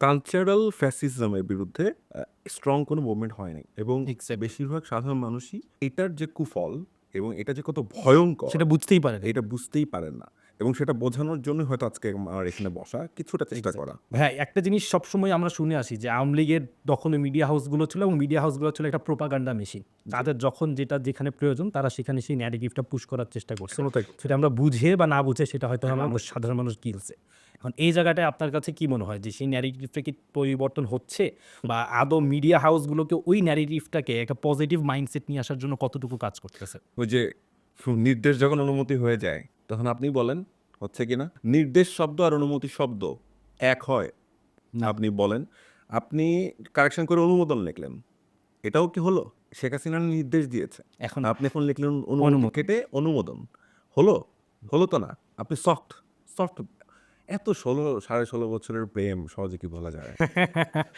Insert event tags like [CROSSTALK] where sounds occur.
Cultural ফ্যাসিজমের বিরুদ্ধে strong কোনো movement হয় নাই। এবং বেশিরভাগ সাধারণ মানুষই এটার যে কুফল এবং এটা যে কত ভয়ঙ্কর সেটা বুঝতেই পারে। এটা বুঝতেই পারেন না। এবং সেটা বোঝানোর জন্য হয়তো আজকে আমার এখানে বসা কিছুটা চেষ্টা করা। হ্যাঁ একটা জিনিস সবসময় আমরা শুনে আসি যে আওয়ামী লীগের তখন মিডিয়া হাউসগুলো ছিল এবং মিডিয়া হাউসগুলো ছিল একটা প্রোপাগান্ডা মেশিন তাদের যখন যেটা যেখানে প্রয়োজন তারা সেখানে সেই ন্যারেটিভটা পুশ করার চেষ্টা করছে। সেটা আমরা বুঝে বা না বুঝে সেটা হয়তো আমরা সাধারণ মানুষ গিলছে। এখন এই জায়গাটায় আপনার কাছে কি মনে হয় যে সেই ন্যারেটিভটা কি পরিবর্তন হচ্ছে? বা আদৌ মিডিয়া হাউসগুলোকে ওই ন্যারেটিভটাকে একটা পজিটিভ মাইন্ডসেট নিয়ে আসার জন্য কতটুকু কাজ করতেছে? ওই যে নির্দেশ যখন অনুমতি হয়ে যায় তখন আপনি বলেন হচ্ছে কি না নির্দেশ শব্দ আর অনুমতি শব্দ এক হয়। আপনি বলেন আপনি কারেকশন করে অনুমোদন লিখলেন। এটাও কি হলো? শেখ হাসিনা নির্দেশ দিয়েছে। এখন আপনি এখন লিখলেন অনুমোদন। কেটে অনুমোদন। হলো? হলো তো না। আপনি সফট সফট। এত ষোলো সাড়ে ষোলো বছরের প্রেম সহজে কি বলা যায়? [LAUGHS]